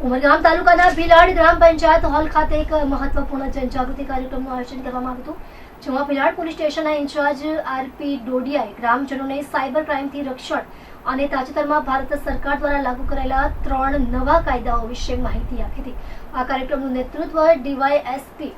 ઉમરગામ તાલુકાના ભીલાડ ગ્રામ પંચાયત હોલ ખાતે એક મહત્વપૂર્ણ જનજાગૃતિ કાર્યક્રમનું આયોજન કરવામાં આવ્યું જેમાં ભીલાડ પોલીસ સ્ટેશનના ઇન્ચાર્જ આરપી ડોડિયાએ ગ્રામજનોને સાયબર ક્રાઇમથી રક્ષણ અને તાજેતરમાં ભારત સરકાર દ્વારા લાગુ કરેલા ત્રણ નવા કાયદાઓ વિશે માહિતી આપી હતી. આ કાર્યક્રમનું નેતૃત્વ ડીવાયએસપી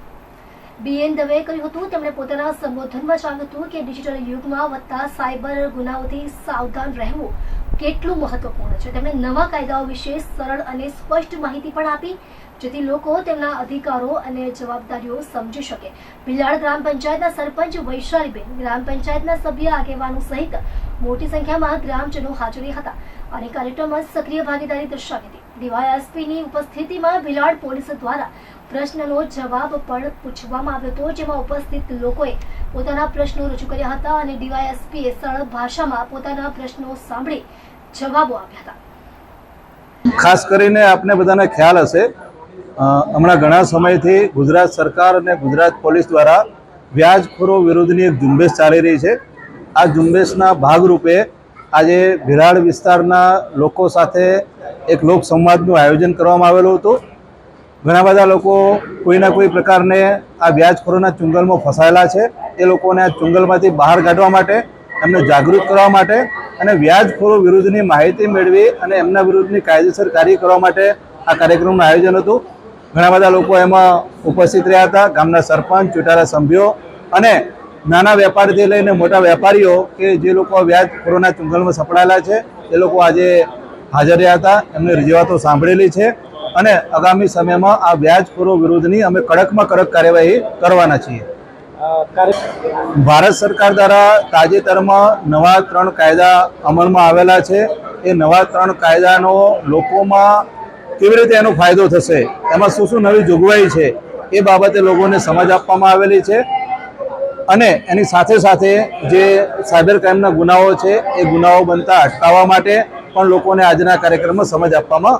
બીએન દવેએ કર્યું હતું. તેમણે પોતાના સંબોધનમાં જણાવ્યું હતું કે ડિજિટલ યુગમાં વધતા સાયબર ગુનાઓથી સાવધાન રહેવું કેટલું મહત્વપૂર્ણ છે? તેમણે નવા કાયદાઓ વિશે સરળ અને સ્પષ્ટ માહિતી પણ આપી, જેથી લોકો તેમના અધિકારો અને જવાબદારીઓ સમજી શકે. ભિલાડ ગ્રામ પંચાયતના સરપંચ વૈશાલીબેન ગ્રામ પંચાયતના સભ્ય આગેવાનો સહિત મોટી સંખ્યામાં ગ્રામજનો હાજરી હતા અને કાર્યક્રમમાં સક્રિય ભાગીદારી દર્શાવી હતી. ડીવાયએસપીની ઉપસ્થિતિમાં ભિલાડ પોલીસ દ્વારા પ્રશ્નનો જવાબ પણ પૂછવામાં આવ્યો હતો. જેમાં ઉપસ્થિત લોકોએ પોતાના પ્રશ્નો રજૂ કર્યા હતા અને ડીવાયએસપીએ સરળ ભાષામાં પોતાના પ્રશ્નો સાંભળી જવાબો આપ્યા હતા. ખાસ કરીને આપને બધાને ખ્યાલ હશે હમણાં ઘણા સમયથી ગુજરાત સરકાર અને ગુજરાત પોલીસ દ્વારા વ્યાજખોરો વિરુદ્ધની એક ઝુંબેશ ચાલી રહી છે. આ ઝુંબેશના ભાગરૂપે આજે ભિરાડ વિસ્તારના લોકો સાથે એક લોક સંવાદનું આયોજન કરવામાં આવેલું હતું. ઘણા બધા લોકો કોઈના કોઈ પ્રકારને આ વ્યાજખોરોના ચુંગલમાં ફસાયેલા છે. એ લોકોને આ ચુંગલમાંથી બહાર કાઢવા માટે, એમને જાગૃત કરવા માટે અને વ્યાજખોરો વિરુદ્ધની માહિતી મેળવી અને એમના વિરુદ્ધની કાયદેસર કાર્ય કરવા માટે આ કાર્યક્રમનું આયોજન હતું. ઘણા બધા લોકો એમાં ઉપસ્થિત રહ્યા હતા. ગામના સરપંચ, ચૂંટાયેલા સભ્યો અને નાના વેપારીથી લઈને મોટા વેપારીઓ કે જે લોકો વ્યાજખોરોના ચુંગલમાં સપડાયેલા છે, એ લોકો આજે હાજર રહ્યા હતા. એમની રજૂઆતો સાંભળેલી છે. અને આગામી સમયમાં આ વ્યાજખોરો વિરુદ્ધની અમે કડકમાં કડક કાર્યવાહી કરવાના છીએ. ભારત સરકાર દ્વારા તાજેતરમાં નવા ત્રણ કાયદા અમલમાં આવેલા છે. એ નવા ત્રણ કાયદાનો લોકોમાં કેવી રીતે એનો ફાયદો થશે એમાં શું શું નવી જોગવાઈ છે એ બાબતે લોકોને સમજ આપવામાં આવેલી છે. અને એની સાથે સાથે જે સાયબર ક્રાઇમના ગુનાઓ છે એ ગુનાઓ બનતા અટકાવવા માટે પણ લોકોને આજના કાર્યક્રમમાં સમજ આપવામાં